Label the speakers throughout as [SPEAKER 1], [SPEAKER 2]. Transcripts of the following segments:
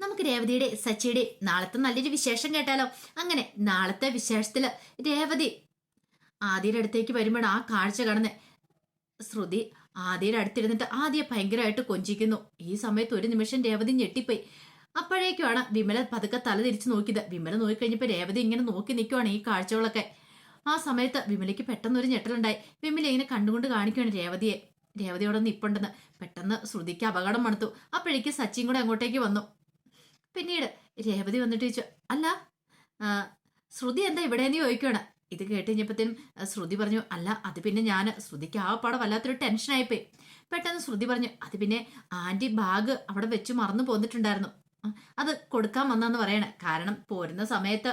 [SPEAKER 1] നമുക്ക് രേവതിയുടെ സച്ചിയുടെ നാളത്തെ നല്ലൊരു വിശേഷം കേട്ടാലോ? അങ്ങനെ നാളത്തെ വിശേഷത്തിൽ രേവതി ആദ്യയുടെ അടുത്തേക്ക് വരുമ്പോൾ ആ കാഴ്ച കടന്ന് ശ്രുതി ആദ്യയുടെ അടുത്തിരുന്നിട്ട് ആദ്യ ഭയങ്കരമായിട്ട് കൊഞ്ചിക്കുന്നു. ഈ സമയത്ത് ഒരു നിമിഷം രേവതി ഞെട്ടിപ്പോയി. അപ്പോഴേക്കുമാണ് വിമല പതുക്കെ തല തിരിച്ച് നോക്കിയത്. വിമല നോക്കിക്കഴിഞ്ഞപ്പോൾ രേവതി ഇങ്ങനെ നോക്കി നിൽക്കുവാണ് ഈ കാഴ്ചകളൊക്കെ. ആ സമയത്ത് വിമലയ്ക്ക് പെട്ടെന്ന് ഒരു ഞെട്ടലുണ്ടായി. വിമല ഇങ്ങനെ കണ്ടുകൊണ്ട് കാണിക്കുകയാണ് രേവതിയെ. രേവതിയോടൊന്ന് നിപ്പുണ്ടെന്ന്. പെട്ടെന്ന് ശ്രുതിക്ക് അപകടം മണത്തു അപ്പോഴേക്ക് സച്ചിൻ കൂടെ അങ്ങോട്ടേക്ക് വന്നു. പിന്നീട് രേവതി വന്നിട്ട് ചോദിച്ചു അല്ല ശ്രുതി എന്താ ഇവിടെയെന്ന് ചോദിക്കുകയാണ് ഇത് കേട്ട് കഴിഞ്ഞപ്പോഴത്തേനും ശ്രുതി പറഞ്ഞു അല്ല അത് പിന്നെ ഞാൻ ശ്രുതിക്ക് ആ പാടെ വല്ലാത്തൊരു ടെൻഷനായിപ്പോയി പെട്ടെന്ന് ശ്രുതി പറഞ്ഞു അത് പിന്നെ ആന്റി ബാഗ് അവിടെ വെച്ച് മറന്നു പോന്നിട്ടുണ്ടായിരുന്നു. അത് കൊടുക്കാൻ വന്നാന്ന് പറയണേ. കാരണം പോരുന്ന സമയത്ത്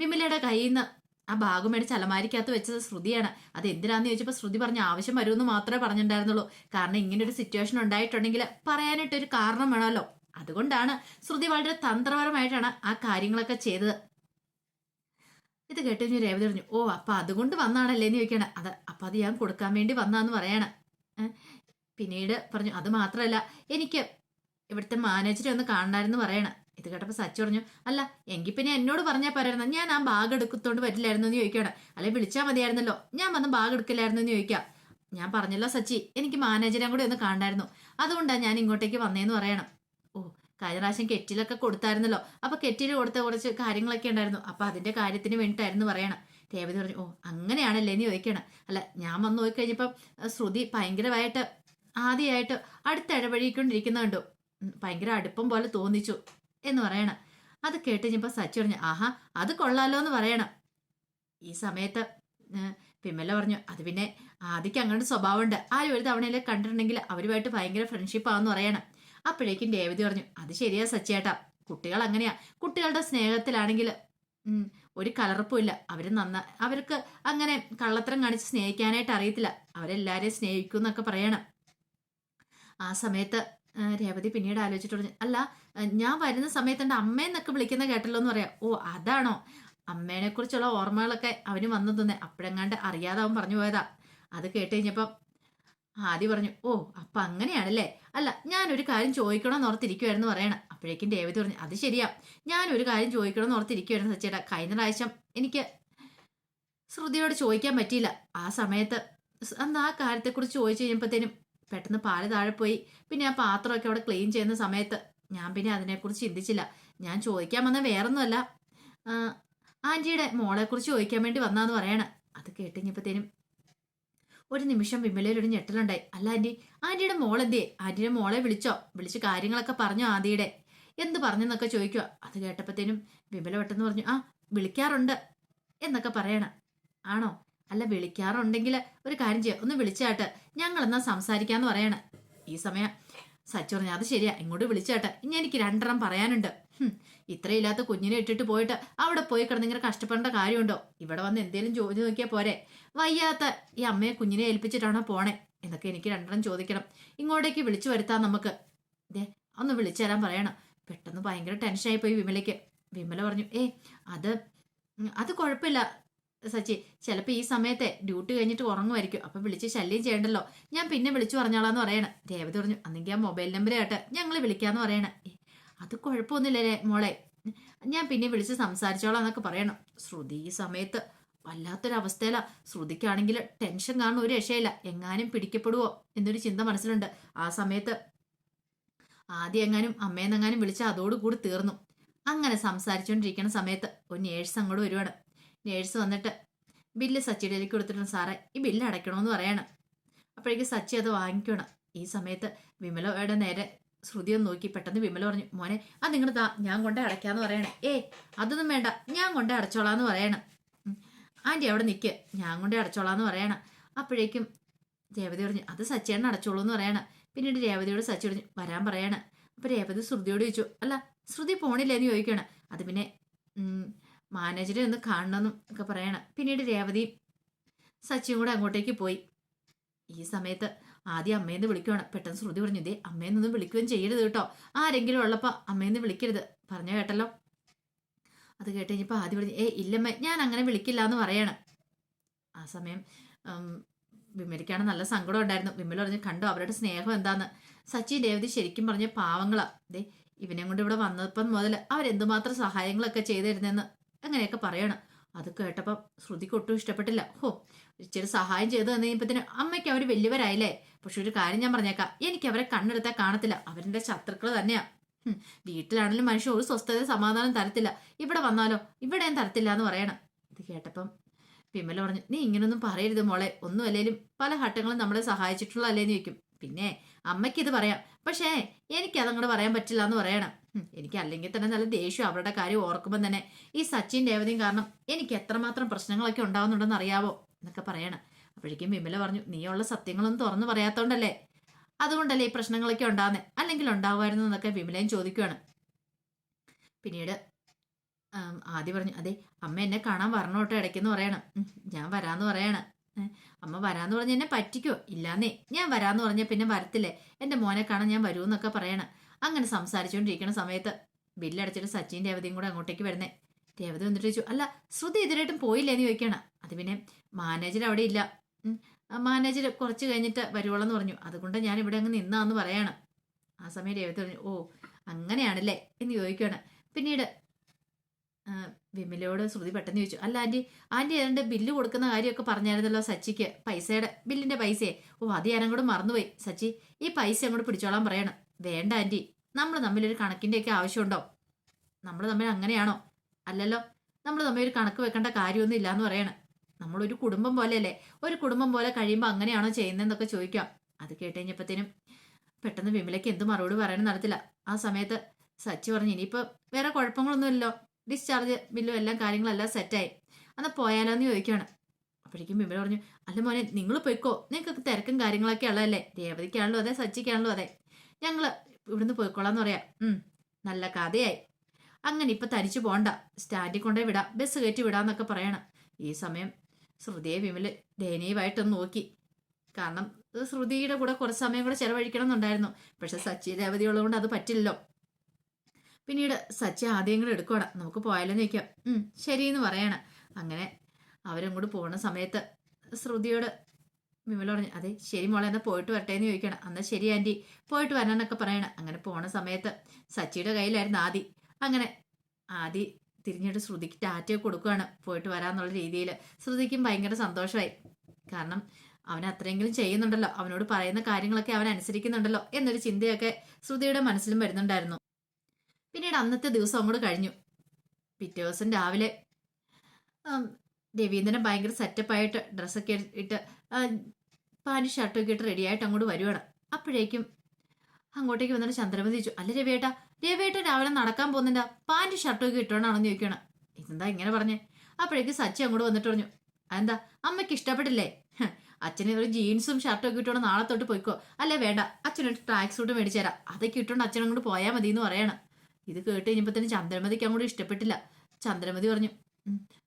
[SPEAKER 1] വിമലയുടെ കയ്യിൽ നിന്ന് ആ ബാഗ് മേടിച്ച് അലമാരിക്കകത്ത് വെച്ചത് ശ്രുതിയാണ്. അത് എന്തിനാന്ന് ചോദിച്ചപ്പോൾ ശ്രുതി പറഞ്ഞ ആവശ്യം വരുമെന്ന് മാത്രമേ പറഞ്ഞിട്ടുണ്ടായിരുന്നുള്ളൂ. കാരണം ഇങ്ങനെ ഒരു സിറ്റുവേഷൻ ഉണ്ടായിട്ടുണ്ടെങ്കിൽ പറയാനായിട്ടൊരു കാരണം വേണമല്ലോ. അതുകൊണ്ടാണ് ശ്രുതി വളരെ തന്ത്രപരമായിട്ടാണ് ആ കാര്യങ്ങളൊക്കെ ചെയ്തത്. ഇത് കേട്ട് കഴിഞ്ഞ് രേവതി പറഞ്ഞു ഓ അപ്പൊ അതുകൊണ്ട് വന്നാണല്ലേ? എന്ന് ചോദിക്കണേ അത് അപ്പൊ അത് ഞാൻ കൊടുക്കാൻ വേണ്ടി വന്നാന്ന് പറയാണ്. പിന്നീട് പറഞ്ഞു അത് മാത്രമല്ല എനിക്ക് ഇവിടുത്തെ മാനേജറെ ഒന്ന് കാണണമായിരുന്നു പറയണം. ഇത് കേട്ടപ്പോൾ സച്ചു പറഞ്ഞു അല്ല എങ്കിൽ പിന്നെ എന്നോട് പറഞ്ഞാൽ പറയുന്നത് ഞാൻ ആ ബാഗ് എടുക്കത്തോണ്ട് പറ്റില്ലായിരുന്നു എന്ന് ചോദിക്കണം അല്ലെ വിളിച്ചാൽ മതിയായിരുന്നല്ലോ. ഞാൻ വന്ന് ബാഗ് എടുക്കില്ലായിരുന്നു? എന്ന് ചോദിക്കാം. ഞാൻ പറഞ്ഞല്ലോ സച്ചി എനിക്ക് മാനേജറെ കൂടി ഒന്ന് കാണായിരുന്നു അതുകൊണ്ടാണ് ഞാൻ ഇങ്ങോട്ടേക്ക് വന്നേന്ന് പറയണം. കഴിഞ്ഞ പ്രാവശ്യം കെറ്റിലൊക്കെ കൊടുത്തായിരുന്നല്ലോ. അപ്പൊ കെറ്റിൽ കൊടുത്ത കുറച്ച് കാര്യങ്ങളൊക്കെ ഉണ്ടായിരുന്നു. അപ്പൊ അതിന്റെ കാര്യത്തിന് വേണ്ടിയിട്ടായിരുന്നു പറയണം. രേവതി പറഞ്ഞു ഓ അങ്ങനെയാണല്ലേ എന്ന് ചോദിക്കണം. അല്ല ഞാൻ വന്ന് നോക്കി കഴിഞ്ഞപ്പം ശ്രുതി ഭയങ്കരമായിട്ട് ആദ്യമായിട്ട് അടുത്ത ഇടപഴകിക്കൊണ്ടിരിക്കുന്ന കണ്ടു. ഭയങ്കര അടുപ്പം പോലെ തോന്നിച്ചു എന്ന് പറയണം. അത് കേട്ട് കഴിഞ്ഞപ്പോൾ സച്ചി പറഞ്ഞു ആഹാ അത് കൊള്ളാലോ എന്ന് പറയണം. ഈ സമയത്ത് പിമ്മല പറഞ്ഞു അത് പിന്നെ ആദ്യക്ക് അങ്ങനെ സ്വഭാവമുണ്ട്. ആരും ഒരു തവണയിലെ കണ്ടിട്ടുണ്ടെങ്കിൽ അവരുമായിട്ട് ഭയങ്കര ഫ്രണ്ട്ഷിപ്പ് ആണെന്ന് പറയണം. അപ്പോഴേക്കും രേവതി പറഞ്ഞു അത് ശരിയാ സച്ചേട്ടാ കുട്ടികൾ അങ്ങനെയാ. കുട്ടികളുടെ സ്നേഹത്തിലാണെങ്കിൽ ഒരു ഒരു കലർപ്പുമില്ല അവർ നന്ന അവർക്ക് അങ്ങനെ കള്ളത്തരം കാണിച്ച് സ്നേഹിക്കാനായിട്ട് അറിയത്തില്ല. അവരെല്ലാരെയും സ്നേഹിക്കും എന്നൊക്കെ പറയണം. ആ സമയത്ത് രേവതി പിന്നീട് ആലോചിച്ചിട്ട് പറഞ്ഞു അല്ല ഞാൻ വരുന്ന സമയത്ത് എന്റെ അമ്മയെന്നൊക്കെ വിളിക്കുന്ന കേട്ടല്ലോ എന്ന് പറയാം. ഓ അതാണോ? അമ്മേനെ കുറിച്ചുള്ള ഓർമ്മകളൊക്കെ അവന് വന്നു തന്നെ. അപ്പോഴെങ്ങാണ്ട് അറിയാതാവും പറഞ്ഞു പോയതാ. അത് കേട്ട് കഴിഞ്ഞപ്പം ആദ്യം പറഞ്ഞു ഓ അപ്പൊ അങ്ങനെയാണല്ലേ? അല്ല ഞാനൊരു കാര്യം ചോദിക്കണമെന്ന് ഓർത്തിരിക്കുവായിരുന്നു പറയണം. അപ്പോഴേക്കും രേവതി പറഞ്ഞു അത് ശരിയാ. ഞാനൊരു കാര്യം ചോദിക്കണമെന്ന് ഓർത്തിരിക്കുവായിരുന്നു സച്ചേട്ടാ. കഴിഞ്ഞ പ്രാവശ്യം എനിക്ക് ശ്രുതിയോട് ചോദിക്കാൻ പറ്റിയില്ല. ആ സമയത്ത് അന്ന് ആ കാര്യത്തെക്കുറിച്ച് ചോദിച്ചു കഴിഞ്ഞപ്പോഴത്തേനും പെട്ടെന്ന് പാൽ താഴെ പോയി. പിന്നെ ആ പാത്രമൊക്കെ അവിടെ ക്ലീൻ ചെയ്യുന്ന സമയത്ത് ഞാൻ പിന്നെ അതിനെക്കുറിച്ച് ചിന്തിച്ചില്ല. ഞാൻ ചോദിക്കാൻ വന്ന വേറൊന്നുമല്ല. ആന്റിയുടെ മോളെക്കുറിച്ച് ചോദിക്കാൻ വേണ്ടി വന്നാന്ന് പറയണ. അത് കേട്ടുകഴിഞ്ഞപ്പോഴത്തേനും ഒരു നിമിഷം വിമലയിൽ ഒരു ഞെട്ടലുണ്ടായി. അല്ല ആന്റി. ആന്റിയുടെ മോളെന്തേ? ആന്റിയുടെ മോളെ വിളിച്ചോ? വിളിച്ച് കാര്യങ്ങളൊക്കെ പറഞ്ഞു ആദിയുടെ? എന്ത് പറഞ്ഞെന്നൊക്കെ ചോദിക്കുക അത് കേട്ടപ്പോഴത്തേനും വിമല പെട്ടെന്ന് പറഞ്ഞു ആ വിളിക്കാറുണ്ട് എന്നൊക്കെ പറയണ. ആണോ? അല്ല വിളിക്കാറുണ്ടെങ്കിൽ ഒരു കാര്യം ചെയ്യാം. ഒന്ന് വിളിച്ചാട്ട്. ഞങ്ങളെന്നാ സംസാരിക്കാന്ന് പറയണ? ഈ സമയം സച്ചു പറഞ്ഞു അത് ശരിയാ ഇങ്ങോട്ട് വിളിച്ചേട്ടെ. ഇനി എനിക്ക് രണ്ടെണ്ണം പറയാനുണ്ട്. ഇത്രയില്ലാത്ത കുഞ്ഞിനെ ഇട്ടിട്ട് പോയിട്ട് അവിടെ പോയി കിടന്ന് ഇങ്ങനെ കഷ്ടപ്പെടേണ്ട കാര്യമുണ്ടോ? ഇവിടെ വന്ന് എന്തേലും ജോലി നോക്കിയാൽ പോരെ. വയ്യാത്ത ഈ അമ്മയെ കുഞ്ഞിനെ ഏൽപ്പിച്ചിട്ടാണോ പോണേ? എന്നൊക്കെ എനിക്ക് രണ്ടെണ്ണം ചോദിക്കണം. ഇങ്ങോട്ടേക്ക് വിളിച്ചു വരുത്താം നമുക്ക്. ദേ ഒന്ന് വിളിച്ചു തരാൻ പറയണം. പെട്ടെന്ന് ഭയങ്കര ടെൻഷനായി പോയി വിമലയ്ക്ക്. വിമല പറഞ്ഞു ഏ അത് അത് കുഴപ്പമില്ല. സച്ചി ചിലപ്പോൾ ഈ സമയത്തെ ഡ്യൂട്ടി കഴിഞ്ഞിട്ട് ഉറങ്ങുമായിരിക്കും. അപ്പം വിളിച്ച് ശല്യം ചെയ്യണ്ടല്ലോ. ഞാൻ പിന്നെ വിളിച്ചു പറഞ്ഞോളാന്ന് പറയണേ. രേവതി പറഞ്ഞു അന്നെങ്കിൽ ആ മൊബൈൽ നമ്പർ കേട്ട് ഞങ്ങൾ വിളിക്കാന്ന് പറയണേ. അത് കുഴപ്പമൊന്നുമില്ലല്ലേ മോളെ. ഞാൻ പിന്നെ വിളിച്ച് സംസാരിച്ചോളാം എന്നൊക്കെ പറയണം. ശ്രുതി ഈ സമയത്ത് വല്ലാത്തൊരവസ്ഥയിലാ. ശ്രുതിക്കാണെങ്കിൽ ടെൻഷൻ കാണുന്ന ഒരു രക്ഷയില്ല. എങ്ങാനും പിടിക്കപ്പെടുവോ എന്നൊരു ചിന്ത മനസ്സിലുണ്ട്. ആ സമയത്ത് ആദ്യം എങ്ങാനും അമ്മയെന്നെങ്ങാനും വിളിച്ച അതോടുകൂടി തീർന്നു. അങ്ങനെ സംസാരിച്ചുകൊണ്ടിരിക്കുന്ന സമയത്ത് ഒരു നേഴ്സ് അങ്ങോട്ട് വരുവാണ്. നേഴ്സ് വന്നിട്ട് ബില്ല് സച്ചിയിലേക്ക് കൊടുത്തിട്ടുണ്ട് സാറേ ഈ ബില്ല് അടയ്ക്കണമെന്ന് പറയണം. അപ്പോഴേക്ക് സച്ചി അത് വാങ്ങിക്കണം. ഈ സമയത്ത് വിമലയുടെ നേരെ ശ്രുതി ഒന്ന് നോക്കി. പെട്ടെന്ന് വിമല പറഞ്ഞു മോനെ അത് നിങ്ങൾ താ ഞാൻ കൊണ്ടേ അടയ്ക്കാന്ന് പറയണേ. ഏ അതൊന്നും വേണ്ട ഞാൻ കൊണ്ടേ അടച്ചോളാന്ന് പറയണം. ആന്റി അവിടെ നിൽക്ക് ഞാൻ കൊണ്ടേ അടച്ചോളാന്ന് പറയണം. അപ്പോഴേക്കും രേവതി പറഞ്ഞു അത് സച്ചേണ്ണ അടച്ചോളൂ എന്ന് പറയണം. പിന്നീട് രേവതിയോട് സച്ചി പറഞ്ഞു വരാൻ പറയണം. അപ്പോൾ രേവതി ശ്രുതിയോട് ചോദിച്ചു അല്ല ശ്രുതി പോണില്ലേന്ന് ചോദിക്കണം. അത് പിന്നെ മാനേജറെ ഒന്ന് കാണണമെന്നും ഒക്കെ പറയണം. പിന്നീട് രേവതി സച്ചിയും കൂടെ അങ്ങോട്ടേക്ക് പോയി. ഈ സമയത്ത് ആദ്യം അമ്മയെന്ന് വിളിക്കുവാണ്. പെട്ടെന്ന് ശ്രുതി പറഞ്ഞു ഇതേ അമ്മയെന്നൊന്നും വിളിക്കുകയും ചെയ്യരുത് കേട്ടോ. ആരെങ്കിലും ഉള്ളപ്പോൾ അമ്മയെന്ന് വിളിക്കരുത്. പറഞ്ഞു കേട്ടല്ലോ. അത് കേട്ട് കഴിഞ്ഞപ്പോൾ ആദ്യം പറഞ്ഞു ഏ ഇല്ലമ്മ ഞാൻ അങ്ങനെ വിളിക്കില്ല എന്ന് പറയണം. ആ സമയം വിമലിക്കാണ് നല്ല സങ്കടം ഉണ്ടായിരുന്നു. വിമൽ പറഞ്ഞു കണ്ടോ അവരുടെ സ്നേഹം എന്താന്ന്? സച്ചി രേവതി ശരിക്കും പറഞ്ഞ പാവങ്ങളാ. ദേ ഇവനെ കൊണ്ട് ഇവിടെ വന്നപ്പം മുതൽ അവരെന്തുമാത്രം സഹായങ്ങളൊക്കെ ചെയ്തിരുന്നെന്ന് അങ്ങനെയൊക്കെ പറയണം. അത് കേട്ടപ്പം ശ്രുതിക്ക് ഒട്ടും ഇഷ്ടപ്പെട്ടില്ല. ഹോ ഇച്ചിരി സഹായം ചെയ്തു തന്നതിന് അമ്മയ്ക്ക് അവർ വലിയവരായില്ലേ? പക്ഷെ ഒരു കാര്യം ഞാൻ പറഞ്ഞേക്കാം. എനിക്ക് അവരെ കണ്ണെടുത്താൽ കാണത്തില്ല. അവരുടെ ശത്രുക്കൾ തന്നെയാ. വീട്ടിലാണെങ്കിലും മനുഷ്യൻ ഒരു സ്വസ്ഥത സമാധാനം തരത്തില്ല. ഇവിടെ വന്നാലോ? ഇവിടെയും തരത്തില്ല എന്ന് പറയണം. ഇത് കേട്ടപ്പം വിമല പറഞ്ഞു നീ ഇങ്ങനൊന്നും പറയരുത് മോളെ. ഒന്നും അല്ലെങ്കിലും പല ഘട്ടങ്ങളും നമ്മളെ സഹായിച്ചിട്ടുള്ള അല്ലേന്ന് ചോദിക്കും. പിന്നെ അമ്മയ്ക്ക് ഇത് പറയാം. പക്ഷേ എനിക്ക് അതങ്ങോട്ട് പറയാൻ പറ്റില്ല എന്ന് പറയണം എനിക്ക് അല്ലെങ്കിൽ തന്നെ നല്ല ദേഷ്യം അവരുടെ കാര്യം ഓർക്കുമ്പോൾ തന്നെ ഈ സച്ചിൻ രേവതിയും കാരണം എനിക്ക് എത്രമാത്രം പ്രശ്നങ്ങളൊക്കെ ഉണ്ടാവുന്നുണ്ടെന്ന് അറിയാവോ? എന്നൊക്കെ പറയണം. അപ്പോഴേക്കും വിമല പറഞ്ഞു നീയുള്ള സത്യങ്ങളൊന്നും തുറന്നു പറയാത്തോണ്ടല്ലേ? അതുകൊണ്ടല്ലേ ഈ പ്രശ്നങ്ങളൊക്കെ ഉണ്ടാകുന്നത് അല്ലെങ്കിൽ ഉണ്ടാവുമായിരുന്നു? എന്നൊക്കെ വിമലയും ചോദിക്കുവാണ്. പിന്നീട് ആദ്യ പറഞ്ഞു അതെ അമ്മ എന്നെ കാണാൻ വരണോട്ടോ ഇടയ്ക്കെന്ന് പറയണം. ഞാൻ വരാന്ന് പറയണം. അമ്മ വരാന്ന് പറഞ്ഞ എന്നെ പറ്റിക്കോ? ഇല്ലാന്നേ ഞാൻ വരാന്ന് പറഞ്ഞ പിന്നെ വരത്തില്ലേ? എന്റെ മോനെ കാണാൻ ഞാൻ വരൂന്നൊക്കെ പറയണം. അങ്ങനെ സംസാരിച്ചുകൊണ്ടിരിക്കുന്ന സമയത്ത് ബില്ലടച്ചിട്ട് സച്ചിൻ രേവതിയും കൂടെ അങ്ങോട്ടേക്ക് വരുന്നേ. രേവതി വന്നിട്ട് ചോദിച്ചു അല്ല ശ്രുതി ഇതിലായിട്ടും പോയില്ലേന്ന് ചോദിക്കണം. അത് പിന്നെ മാനേജർ അവിടെ ഇല്ല. മാനേജർ കുറച്ച് കഴിഞ്ഞിട്ട് വരുവോളെന്ന് പറഞ്ഞു. അതുകൊണ്ട് ഞാൻ ഇവിടെ അങ്ങ് നിന്നാന്ന് പറയണം. ആ സമയം രേവതി പറഞ്ഞു ഓ അങ്ങനെയാണല്ലേ? എന്ന് ചോദിക്കുകയാണ് പിന്നീട് വിമലയോട് ശ്രുതി പെട്ടെന്ന് ചോദിച്ചു അല്ല ആന്റി ആന്റി ഏതാണ്ട് ബില്ല് കൊടുക്കുന്ന കാര്യമൊക്കെ പറഞ്ഞായിരുന്നല്ലോ സച്ചിക്ക് പൈസയുടെ ബില്ലിന്റെ പൈസയെ. ഓ അത് ഞാനും കൂടെ മറന്നുപോയി. സച്ചി ഈ പൈസ അങ്ങോട്ട് പിടിച്ചോളാൻ പറയണം. വേണ്ട ആന്റി നമ്മൾ തമ്മിലൊരു കണക്കിന്റെയൊക്കെ ആവശ്യമുണ്ടോ? നമ്മൾ തമ്മിൽ അങ്ങനെയാണോ? അല്ലല്ലോ നമ്മൾ തമ്മിൽ ഒരു കണക്ക് വെക്കേണ്ട കാര്യമൊന്നും ഇല്ലാന്ന് പറയണം. നമ്മളൊരു കുടുംബം പോലെയല്ലേ? ഒരു കുടുംബം പോലെ കഴിയുമ്പോൾ അങ്ങനെയാണോ ചെയ്യുന്നതെന്നൊക്കെ ചോദിക്കാം. അത് കേട്ട് കഴിഞ്ഞപ്പോഴത്തേനും പെട്ടെന്ന് വിമലയ്ക്ക് എന്ത് മറുപടി പറയാനും നടത്തില്ല. ആ സമയത്ത് സച്ചി പറഞ്ഞു ഇനിയിപ്പോൾ വേറെ കുഴപ്പങ്ങളൊന്നുമില്ലല്ലോ. ഡിസ്ചാർജ് ബില്ലും എല്ലാം കാര്യങ്ങളെല്ലാം സെറ്റായി അന്ന് പോയാലോ എന്ന് ചോദിക്കുകയാണ് അപ്പോഴേക്കും ബിമല പറഞ്ഞു അല്ല മോനെ നിങ്ങൾ പോയിക്കോ. നിങ്ങൾക്ക് തിരക്കും കാര്യങ്ങളൊക്കെ ഉള്ളതല്ലേ? രേവതിക്കാണല്ലോ അതെ സച്ചിക്കാണല്ലോ അതെ. ഞങ്ങൾ ഇവിടുന്ന് പോയിക്കോളാന്ന് പറയാം. നല്ല കഥയായി. അങ്ങനെ ഇപ്പൊ തരിച്ചു പോണ്ട. സ്റ്റാൻഡിൽ കൊണ്ടേ വിടാം. ബസ് കയറ്റി വിടാന്നൊക്കെ പറയണം. ഈ സമയം ശ്രുതിയെ വിമൽ ദയനീയമായിട്ടൊന്ന് നോക്കി. കാരണം ശ്രുതിയുടെ കൂടെ കുറച്ച് സമയം കൂടെ ചെലവഴിക്കണം എന്നുണ്ടായിരുന്നു പക്ഷെ സച്ചി രേവതി ഉള്ളതുകൊണ്ട് അത് പറ്റില്ലല്ലോ. പിന്നീട് സച്ചി ആദ്യം കൂടെ എടുക്കുവാണ്. നമുക്ക് പോയാലെന്ന് ചോദിക്കാം. ഉം ശരിയെന്ന് പറയണം. അങ്ങനെ അവരങ്ങോട്ട് പോകുന്ന സമയത്ത് ശ്രുതിയോട് വിമല പറഞ്ഞു അതെ ശരി മോളെ എന്നാൽ പോയിട്ട് വരട്ടെ എന്ന് ചോദിക്കണം. എന്നാൽ ശരി ആന്റി പോയിട്ട് വരാനൊക്കെ പറയണം. അങ്ങനെ പോണ സമയത്ത് സച്ചിയുടെ കയ്യിലായിരുന്നു ആദി. അങ്ങനെ ആദി തിരിഞ്ഞിട്ട് ശ്രുതിക്ക് ടാറ്റയൊക്കെ കൊടുക്കുകയാണ് പോയിട്ട് വരാന്നുള്ള രീതിയിൽ ശ്രുതിക്കും ഭയങ്കര സന്തോഷമായി കാരണം അവൻ അത്രയെങ്കിലും ചെയ്യുന്നുണ്ടല്ലോ. അവനോട് പറയുന്ന കാര്യങ്ങളൊക്കെ അവൻ അനുസരിക്കുന്നുണ്ടല്ലോ എന്നൊരു ചിന്തയൊക്കെ ശ്രുതിയുടെ മനസ്സിലും വരുന്നുണ്ടായിരുന്നു. പിന്നീട് അന്നത്തെ ദിവസം അങ്ങോട്ട് കഴിഞ്ഞു. പിറ്റേ ദിവസം രാവിലെ രവീന്ദ്രൻ ഭയങ്കര സെറ്റപ്പായിട്ട് ഡ്രസ്സൊക്കെ ഇട്ട് പാന്റ് ഷർട്ടൊക്കെ ഇട്ട് റെഡിയായിട്ട് അങ്ങോട്ട് വരുവാണ്. അപ്പോഴേക്കും അങ്ങോട്ടേക്ക് വന്നിട്ട് ചന്ദ്രമതി ചോദിച്ചു അല്ല രവിയേട്ടാ രവിയേട്ടൻ രാവിലെ നടക്കാൻ പോകുന്നില്ല പാന്റ് ഷർട്ടൊക്കെ ഇട്ടോണ്ടാണെന്ന് ചോദിക്കണം ഇതെന്താ ഇങ്ങനെ പറഞ്ഞേ? അപ്പോഴേക്കും സച്ചി അങ്ങോട്ട് വന്നിട്ട് പറഞ്ഞു അതെന്താ അമ്മയ്ക്ക് ഇഷ്ടപ്പെട്ടില്ലേ? അച്ഛനെ ഒരു ജീൻസും ഷർട്ടും ഒക്കെ നാളെ തൊട്ട് പോയിക്കോ. അല്ലേ വേണ്ട അച്ഛനൊരു ട്രാക്ക് സൂട്ട് മേടിച്ചു തരാം. അതൊക്കെ ഇട്ടോണ്ട് അച്ഛൻ അങ്ങോട്ട് പോയാൽ മതി എന്ന് പറയണം. ഇത് കേട്ട് കഴിഞ്ഞപ്പോഴത്തേനും ചന്ദ്രമതിക്ക് അങ്ങോട്ട് ഇഷ്ടപ്പെട്ടില്ല. ചന്ദ്രമതി പറഞ്ഞു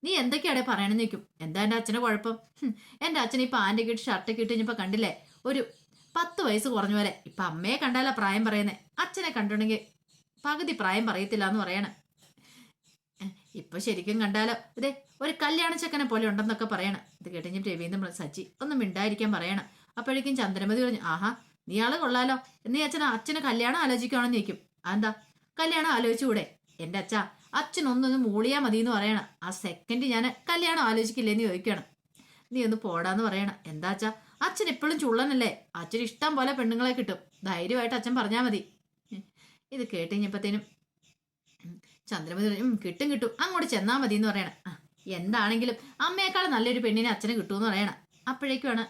[SPEAKER 1] നീ എന്തൊക്കെയാടെ പറയണെന്ന് നിൽക്കും എന്താ എന്റെ അച്ഛനെ കുഴപ്പം? എന്റെ അച്ഛൻ ഈ പാന്റൊക്കെ ഇട്ട് ഷർട്ടൊക്കെ ഇട്ട് കഴിഞ്ഞപ്പോൾ കണ്ടില്ലേ? ഒരു പത്ത് വയസ്സ് കുറഞ്ഞ പോലെ. ഇപ്പൊ അമ്മയെ കണ്ടാലാ പ്രായം പറയുന്നേ. അച്ഛനെ കണ്ടുണ്ടെങ്കിൽ പകുതി പ്രായം പറയത്തില്ല എന്ന് പറയണം ഇപ്പൊ ശരിക്കും കണ്ടാലോ? ഇതേ ഒരു കല്യാണ ചക്കനെ പോലെ ഉണ്ടെന്നൊക്കെ പറയണം. ഇത് കേട്ടുകഴിഞ്ഞാൽ രവീന്ദ്രൻ സച്ചി ഒന്നും മിണ്ടായിരിക്കാൻ പറയണം. അപ്പോഴേക്കും ചന്ദ്രമതി പറഞ്ഞു ആഹാ നീ ആൾ കൊള്ളാലോ. എന്നീ അച്ഛനെ അച്ഛനെ കല്യാണം ആലോചിക്കുകയാണെന്ന് ചോദിക്കും. അതെന്താ? കല്യാണം ആലോചിച്ചുകൂടെ? എന്റെ അച്ഛ അച്ഛനൊന്നൊന്ന് മൂളിയാ മതി എന്ന് പറയണം. ആ സെക്കൻഡ് ഞാൻ കല്യാണം ആലോചിക്കില്ലേന്ന് ചോദിക്കണം. നീ ഒന്ന് പോടാന്ന് പറയണം. എന്താ അച്ഛാ അച്ഛൻ എപ്പോഴും ചുള്ളനല്ലേ? അച്ഛൻ ഇഷ്ടം പോലെ പെണ്ണുങ്ങളെ കിട്ടും. ധൈര്യമായിട്ട് അച്ഛൻ പറഞ്ഞാൽ മതി. ഇത് കേട്ട് കഴിഞ്ഞപ്പോഴത്തേനും ചന്ദ്രമതി കിട്ടും കിട്ടും. അങ്ങോട്ട് ചെന്നാ മതി എന്ന് പറയണം എന്താണെങ്കിലും അമ്മയെക്കാൾ നല്ലൊരു പെണ്ണിനെ അച്ഛന് കിട്ടുമെന്ന് പറയണം. അപ്പോഴേക്കുമാണ്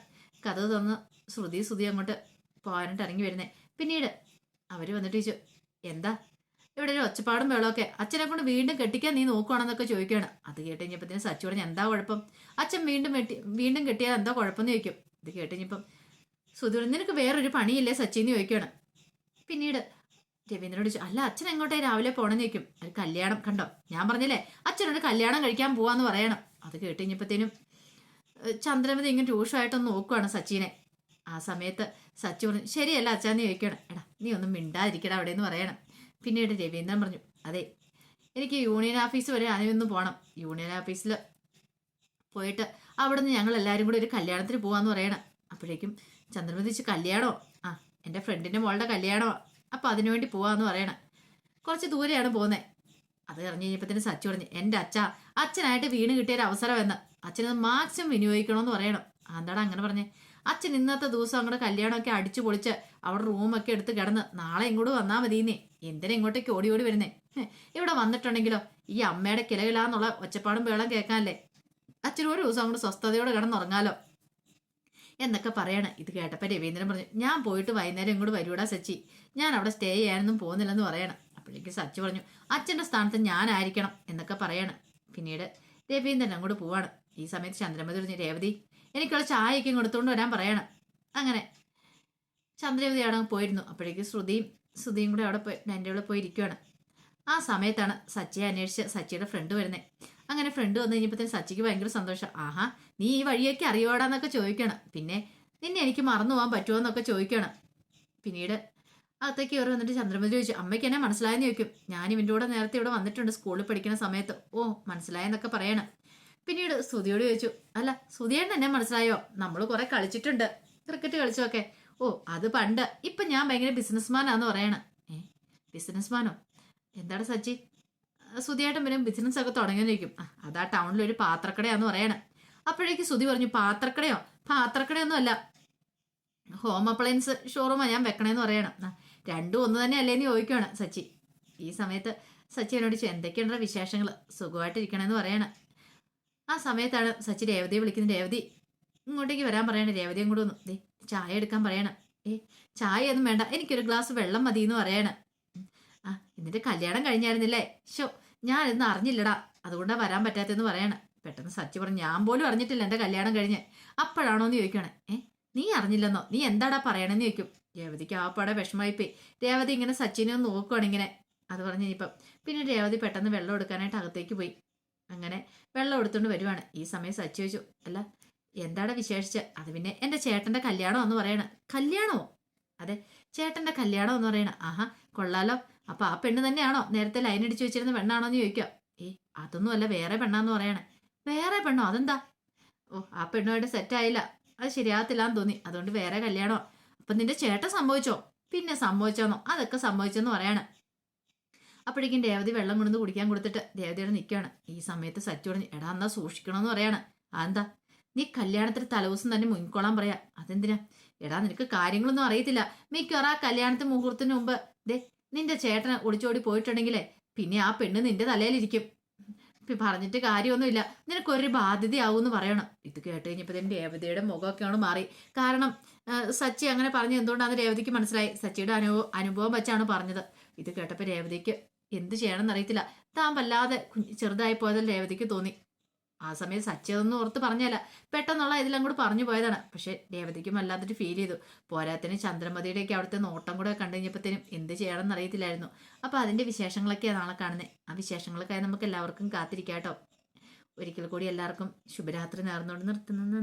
[SPEAKER 1] കഥ തുറന്ന് ശ്രുതി ശ്രുതി അങ്ങോട്ട് പോകാനായിട്ട് ഇറങ്ങി വരുന്നത് പിന്നീട് അവർ വന്നിട്ട് ചോദിച്ചു എന്താ ഇവിടെ ഒരു ഒച്ചപ്പാടും വെള്ളമൊക്കെ അച്ഛനെ കൊണ്ട് വീണ്ടും കെട്ടിക്കാൻ നീ നോക്കുവാണെന്നൊക്കെ ചോദിക്കുകയാണ്. അത് കേട്ട് കഴിഞ്ഞപ്പോഴത്തേനും സച്ചു പറഞ്ഞ എന്താ കുഴപ്പം? അച്ഛൻ വീണ്ടും വെട്ടി വീണ്ടും കെട്ടിയാൽ എന്താ കുഴപ്പമെന്ന് ചോദിക്കും. ഇത് കേട്ട് കഴിഞ്ഞപ്പം സുധീർ നിനക്ക് വേറൊരു പണിയില്ലേ സച്ചിന്ന് ചോദിക്കുകയാണ്. പിന്നീട് രവീന്ദ്രനോട് അല്ല അച്ഛൻ എങ്ങോട്ടേ രാവിലെ പോകണമെന്ന് ചോദിക്കും. ഒരു കല്യാണം കണ്ടോ? ഞാൻ പറഞ്ഞില്ലേ അച്ഛനൊരു കല്യാണം കഴിക്കാൻ പോവാന്ന് പറയണം. അത് കേട്ട് കഴിഞ്ഞപ്പോഴത്തേനും ചന്ദ്രമതി ഇങ്ങനെ രൂക്ഷമായിട്ടൊന്ന് നോക്കുവാണ് സച്ചിനെ. ആ സമയത്ത് സച്ചി പറഞ്ഞു ശരിയല്ല അച്ഛാന്ന് ചോദിക്കണം എടാ നീ ഒന്നും മിണ്ടാതിരിക്കടാ അവിടെ എന്ന് പറയണം. പിന്നീട് രവീന്ദ്രൻ പറഞ്ഞു? അതെ എനിക്ക് യൂണിയൻ ഓഫീസ് വരെ അതിനൊന്ന് പോകണം യൂണിയൻ ഓഫീസിൽ പോയിട്ട് അവിടുന്ന് ഞങ്ങൾ എല്ലാവരും കൂടി ഒരു കല്യാണത്തിന് പോവാന്ന് പറയണം. അപ്പോഴേക്കും ചന്ദ്രമതിച്ച് കല്യാണോ? ആ എന്റെ ഫ്രണ്ടിന്റെ മോളുടെ കല്യാണോ? അപ്പം അതിനുവേണ്ടി പോവാന്ന് പറയണം. കുറച്ച് ദൂരെയാണ് പോകുന്നത് അത് അറിഞ്ഞു തന്നെ സച്ചു പറഞ്ഞു എന്റെ അച്ഛ അച്ഛനായിട്ട് വീണ് കിട്ടിയൊരു അവസരം എന്ന് അച്ഛനത് മാക്സിമം വിനിയോഗിക്കണമെന്ന് പറയണം. എന്താടാ അങ്ങനെ പറഞ്ഞേ? അച്ഛൻ ഇന്നത്തെ ദിവസം അങ്ങോട്ട് കല്യാണമൊക്കെ അടിച്ചു പൊളിച്ച് അവിടെ റൂമൊക്കെ എടുത്ത് കിടന്ന് നാളെ ഇങ്ങോട്ട് വന്നാൽ മതിയെന്നേ. എന്തിനാ ഇങ്ങോട്ടേക്ക് ഓടി ഓടി വരുന്നേ? ഇവിടെ വന്നിട്ടുണ്ടെങ്കിലോ ഈ അമ്മയുടെ കിലകിലാന്നുള്ള ഒച്ചപ്പാടും വേളം കേൾക്കാനല്ലേ? അച്ഛൻ ഒരു ദിവസം അങ്ങോട്ട് സ്വസ്ഥതയോടെ കിടന്നുറങ്ങാലോ. എന്നൊക്കെ പറയാണ്. ഇത് കേട്ടപ്പോൾ രവീന്ദ്രൻ പറഞ്ഞു ഞാൻ പോയിട്ട് വൈകുന്നേരം ഇങ്ങോട്ട് വരൂടാ സച്ചി. ഞാൻ അവിടെ സ്റ്റേ ചെയ്യാനൊന്നും പോകുന്നില്ലെന്ന് പറയണം. അപ്പോഴേക്ക് സച്ചി പറഞ്ഞു അച്ഛന്റെ സ്ഥാനത്ത് ഞാനായിരിക്കണം എന്നൊക്കെ പറയാണ്. പിന്നീട് രവീന്ദ്രൻ അങ്ങോട്ട് പോവാണ്. ഈ സമയത്ത് ചന്ദ്രമതി പറഞ്ഞു രേവതി എനിക്കുള്ള ചായയൊക്കെ കൊടുത്തുകൊണ്ട് വരാൻ പറയണം. അങ്ങനെ ചന്ദ്രവതി അവിടെ പോയിരുന്നു. അപ്പോഴേക്ക് ശ്രുതിയും ശ്രുതിയും കൂടെ അവിടെ പോയി എന്റെ അവിടെ പോയി ഇരിക്കുവാണ് ആ സമയത്താണ് സച്ചിയെ അന്വേഷിച്ച് സച്ചിയുടെ ഫ്രണ്ട് വരുന്നത് അങ്ങനെ ഫ്രണ്ട് വന്നു കഴിഞ്ഞപ്പോഴത്തേന് സച്ചിക്ക് ഭയങ്കര സന്തോഷം. ആഹാ നീ ഈ വഴിയൊക്കെ അറിയോടാന്നൊക്കെ ചോദിക്കണം. പിന്നെ നിന്നെ എനിക്ക് മറന്നു പോകാൻ പറ്റുമോ എന്നൊക്കെ ചോദിക്കണം. പിന്നീട് അകത്തേക്ക് കയറി വന്നിട്ട് ചന്ദ്രമതി ചോദിച്ചു അമ്മയ്ക്ക് എന്നെ മനസ്സിലായെന്ന് ചോദിക്കും. ഞാൻ ഇവന്റെ കൂടെ നേരത്തെ ഇവിടെ വന്നിട്ടുണ്ട് സ്കൂളിൽ പഠിക്കുന്ന സമയത്ത്. ഓ മനസ്സിലായെന്നൊക്കെ പറയണം. പിന്നീട് സുധിയോട് ചോദിച്ചു അല്ല സുധിയേട്ടൻ എന്നെ മനസ്സിലായോ? നമ്മൾ കുറെ കളിച്ചിട്ടുണ്ട്. ക്രിക്കറ്റ് കളിച്ചൊക്കെ ഓ അത് പണ്ട്. ഇപ്പം ഞാൻ ഭയങ്കര ബിസിനസ്മാനാന്ന് പറയണം. ഏ ബിസിനസ്മാനോ? എന്താണ് സച്ചി? സുതിയായിട്ട് പിന്നെ ബിസിനസ് ഒക്കെ തുടങ്ങിയിരിക്കും അതാ ടൗണിൽ ഒരു പാത്രക്കടയാന്ന് പറയണം. അപ്പോഴേക്ക് സുതി പറഞ്ഞു പാത്രക്കടയോ? പാത്രക്കടയൊന്നും അല്ല ഹോം അപ്ലയൻസ് ഷോറൂമാണ് ഞാൻ വെക്കണേന്ന് പറയണം. രണ്ടും ഒന്ന് തന്നെ അല്ലേന്ന് ചോദിക്കുവാണ് സച്ചി. ഈ സമയത്ത് സച്ചി എന്നോട് എന്തൊക്കെയാണ് വിശേഷങ്ങൾ സുഖമായിട്ടിരിക്കണമെന്ന് പറയണം. ആ സമയത്താണ് സച്ചി രേവതിയെ വിളിക്കുന്നത്. രേവതി ഇങ്ങോട്ടേക്ക് വരാൻ പറയണേ. രേവതിയും കൂടെ ഒന്ന് ദേ ചായ എടുക്കാൻ പറയണം. ഏ ചായ ഒന്നും വേണ്ട. എനിക്കൊരു ഗ്ലാസ് വെള്ളം മതി എന്ന് പറയണം. ആ എന്നിട്ട് കല്യാണം കഴിഞ്ഞായിരുന്നില്ലേ? ഷോ ഞാൻ ഇന്ന് അറിഞ്ഞില്ലടാ. അതുകൊണ്ടാണ് വരാൻ പറ്റാത്തെന്ന് പറയണം. പെട്ടെന്ന് സച്ചി പറഞ്ഞു ഞാൻ പോലും അറിഞ്ഞിട്ടില്ല എന്റെ കല്യാണം കഴിഞ്ഞ്. അപ്പോഴാണോ എന്ന് ചോദിക്കണേ ഏ നീ അറിഞ്ഞില്ലെന്നോ? നീ എന്താടാ പറയണെന്ന് ചോദിക്കും. രേവതിക്ക് ആ പാടെ വിഷമമായിപ്പോയി. രേവതി ഇങ്ങനെ സച്ചിനെ ഒന്ന് നോക്കുവാണ് ഇങ്ങനെ. അത് പറഞ്ഞ് ഇനിയിപ്പം പിന്നെ രേവതി പെട്ടെന്ന് വെള്ളം എടുക്കാനായിട്ട് അകത്തേക്ക് പോയി. അങ്ങനെ വെള്ളം എടുത്തുകൊണ്ട് വരുവാണ്. ഈ സമയം സച്ചി ചോദിച്ചു അല്ല എന്താടാ വിശേഷിച്ച്? അത് പിന്നെ എന്റെ ചേട്ടന്റെ കല്യാണം എന്ന് പറയണ. കല്യാണമോ? അതെ ചേട്ടന്റെ കല്യാണം എന്ന് പറയണ. ആഹാ കൊള്ളാലോ. അപ്പൊ ആ പെണ്ണ് തന്നെയാണോ നേരത്തെ ലൈൻ അടിച്ചു വെച്ചിരുന്ന പെണ്ണാണോ എന്ന് ചോദിക്കാം ഏ അതൊന്നുമല്ല വേറെ പെണ്ണാന്ന് പറയണേ. വേറെ പെണ്ണോ? അതെന്താ? ഓ ആ പെണ്ണുമായിട്ട് സെറ്റ് ആയില്ല. അത് ശരിയാകത്തില്ലാന്ന് തോന്നി. അതുകൊണ്ട് വേറെ കല്യാണോ? അപ്പൊ നിന്റെ ചേട്ടൻ സംഭവിച്ചോ പിന്നെ സംഭവിച്ചോന്നോ അതൊക്കെ സംഭവിച്ചെന്ന് പറയാണ്. അപ്പോഴേക്കും രേവതി വെള്ളം കൊണ്ടുവന്ന് കുടിക്കാൻ കൊടുത്തിട്ട് രേവതിയോട് നിൽക്കുകയാണ് ഈ സമയത്ത് സച്ചു പറഞ്ഞു എടാ എന്നാ സൂക്ഷിക്കണമെന്ന് പറയാണ്. അതെന്താ? നീ കല്യാണത്തിന് തലേദിവസം തന്നെ മുൻകൊള്ളാൻ പറയാ. അതെന്തിനാ? എടാ നിനക്ക് കാര്യങ്ങളൊന്നും അറിയത്തില്ല. മിക്കവാറും ആ കല്യാണത്തിന് മുഹൂർത്തത്തിന് മുമ്പ് ദേ നിന്റെ ചേട്ടന് ഒളിച്ചോടി പോയിട്ടുണ്ടെങ്കിലേ പിന്നെ ആ പെണ്ണ് നിന്റെ തലയിലിരിക്കും. പറഞ്ഞിട്ട് കാര്യമൊന്നുമില്ല. നിനക്കൊരു ബാധ്യതയാവൂന്ന് പറയണം. ഇത് കേട്ട് കഴിഞ്ഞപ്പോഴത്തേനും രേവതിയുടെ മുഖമൊക്കെയാണ് മാറി. കാരണം സച്ചി അങ്ങനെ പറഞ്ഞു എന്തുകൊണ്ടാണ് രേവതിക്ക് മനസ്സിലായി. സച്ചിയുടെ അനുഭവം അനുഭവം വെച്ചാണ് പറഞ്ഞത്. ഇത് കേട്ടപ്പോൾ രേവതിക്ക് എന്ത് ചെയ്യണമെന്ന് അറിയത്തില്ല. താൻ വല്ലാതെ ചെറുതായി പോയതിൽ രേവതിക്ക് തോന്നി. ആ സമയം സച്ചി അതൊന്നും ഓർത്ത് പറഞ്ഞല്ല പെട്ടെന്നുള്ള ഇതെല്ലാം കൂടെ പറഞ്ഞു പോയതാണ്. പക്ഷെ രേവതിക്കും വല്ലാത്തൊരു ഫീൽ ചെയ്തു. പോരാത്തിന് ചന്ദ്രമതിയുടെയൊക്കെ അവിടുത്തെ നോട്ടം കൂടെ കണ്ടു കഴിഞ്ഞപ്പോഴത്തേനും എന്ത് ചെയ്യണമെന്ന് അറിയത്തില്ലായിരുന്നു. അപ്പോൾ അതിന്റെ വിശേഷങ്ങളൊക്കെയാണ് നാളെ കാണുന്നത് ആ വിശേഷങ്ങളൊക്കെ നമുക്ക് എല്ലാവർക്കും കാത്തിരിക്കാം കേട്ടോ ഒരിക്കൽ കൂടി എല്ലാവർക്കും ശുഭരാത്രി നേർന്നുകൊണ്ട് നിർത്തുന്നു.